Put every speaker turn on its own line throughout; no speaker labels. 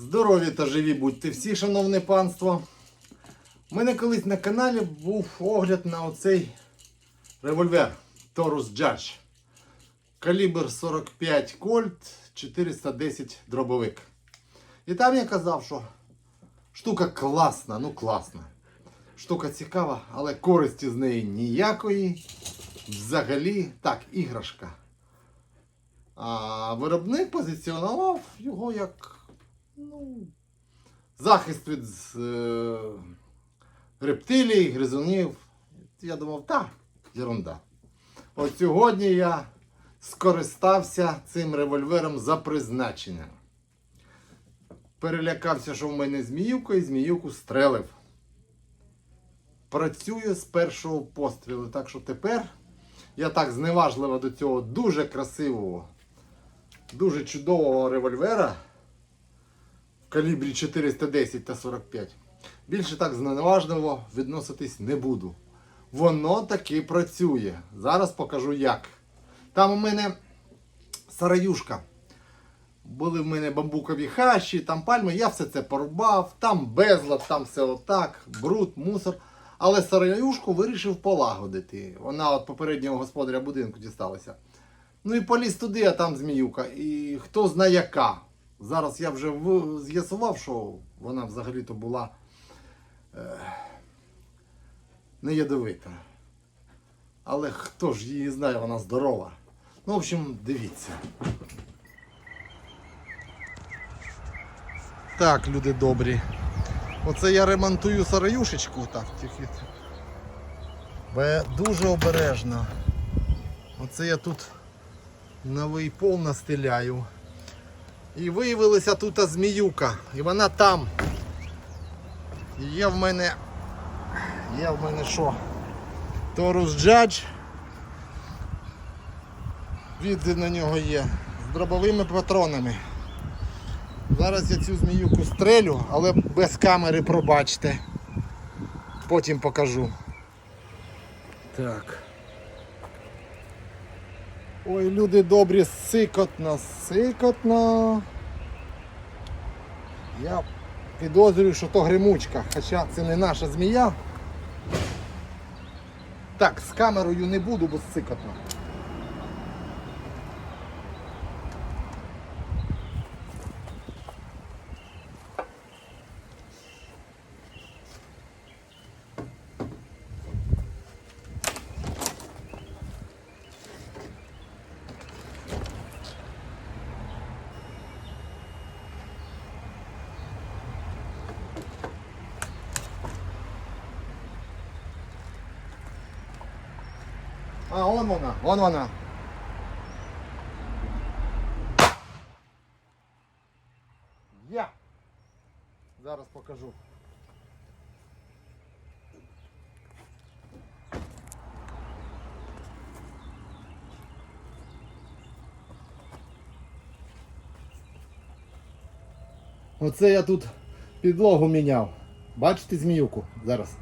Здорові та живі будьте всі, шановне панство. У мене колись на каналі був огляд на оцей револьвер Taurus Judge. Калібр 45 Colt 410 дробовик. І там я казав, що штука класна, ну класна. Штука цікава, але користі з неї ніякої. Взагалі, так, іграшка. А виробник позиціонував його як ну, захист від е, рептилій, гризунів. Я думав, так, ерунда. От сьогодні я скористався цим револьвером за призначенням. Перелякався, що в мене зміюка, і зміюку стрелив. Працює з першого пострілу. Так що тепер я так зневажливо до цього дуже красивого, дуже чудового револьвера калібрі 410 та 45. Більше так зневажливо відноситись не буду. Воно таки працює. Зараз покажу як. Там у мене сараюшка. Були в мене бамбукові хащі, там пальми, я все це порубав, там безлад, там все отак, бруд, мусор. Але сараюшку вирішив полагодити. Вона от попереднього господаря будинку дісталася. Ну і поліз туди, а там зміюка. І хто знає яка. Зараз я вже з'ясував, що вона взагалі-то була е, не ядовита. Але хто ж її знає, вона здорова. Ну, в общем, дивіться. Так, люди добрі. Оце я ремонтую сараюшечку. Так, тільки. Бе дуже обережно. Оце я тут новий пол настеляю. І виявилася тут зміюка. І вона там. І Є в мене. Є в мене що? Торус Judge. Відзив на нього є. З дробовими патронами. Зараз я цю зміюку стрелю, але без камери пробачте. Потім покажу. Так. Ой, люди добрі, сикотно, сикотно. Я підозрюю, що то гримучка, хоча це не наша змія. Так, з камерою не буду, бо сикотно. А, вон вона, вон вона. Я. Зараз покажу. Оце я тут підлогу міняв. Бачите зміюку зараз?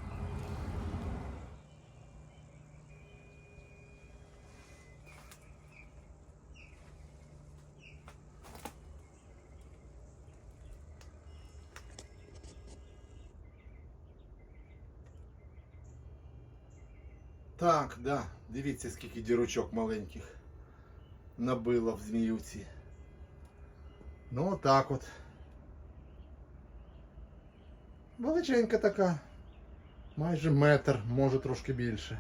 Так, да. Дивіться, скільки дірочок маленьких набило в зміюці. Ну, отак от. Величенька така. Майже метр, може трошки більше.